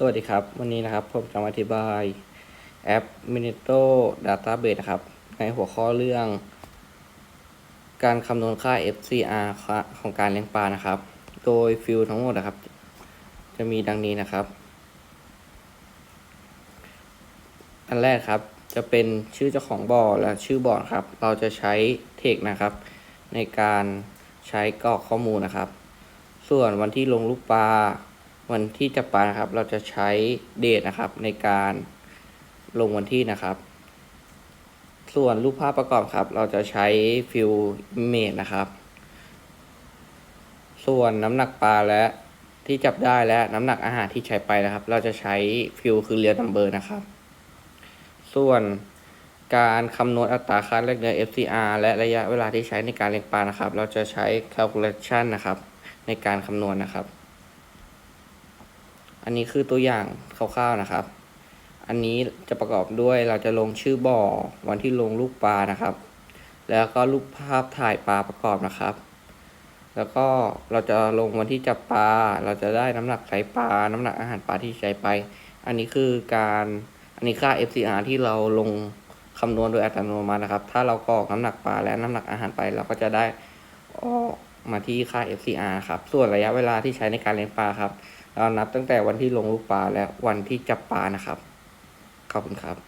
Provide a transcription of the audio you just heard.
สวัสดีครับ วันนี้นะครับผมจะมาอธิบายแอป Minito Database นะครับ ในหัวข้อเรื่อง การคำนวณค่า FCR ของการเลี้ยงปลานะครับ โดยฟิลทั้งหมดนะครับ จะมีดังนี้นะครับ อันแรกครับจะเป็นชื่อเจ้าของบ่อและชื่อบ่อครับ เราจะใช้เทคนะครับ ในการใช้กรอกข้อมูลนะครับ ส่วนวันที่ลงลูกปลา วันที่จับปลานะครับ เราจะใช้เดทนะครับ ในการลงวันที่นะครับ ส่วนรูปภาพประกอบครับ เราจะใช้ฟิลเมจนะครับ ส่วนน้ำหนักปลาและที่จับได้และน้ำหนักอาหารที่ใช้ไปนะครับ เราจะใช้ฟิลคือเรียลนัมเบอร์นะครับ ส่วนการคำนวณอัตราค่าแลกเนื้อ FCR และระยะเวลาที่ใช้ในการเลี้ยงปลานะครับ เราจะใช้ calculation นะครับ ในการคำนวณนะครับ อันนี้คือตัวอย่างคร่าวๆนะครับ อันนี้จะประกอบด้วยเราจะลงชื่อบ่อวันที่ลงลูกปลานะครับ แล้วก็รูปภาพถ่ายปลาประกอบนะครับ แล้วก็เราจะลงวันที่จับปลา เราจะได้น้ำหนักไข่ปลา น้ำหนักอาหารปลาที่ใช้ไป อันนี้คือการอันนี้ค่า FCR ที่เราลงคำนวณโดยอัตโนมัตินะครับ ถ้าเรากรอกน้ำหนักปลาและน้ำหนักอาหารไปเราก็จะได้ออ มาที่ค่า FCR ครับ ส่วนระยะเวลาที่ใช้ในการเลี้ยงปลาครับ เรานับตั้งแต่วันที่ลงลูกปลาและวันที่จับปลานะครับ ขอบคุณครับ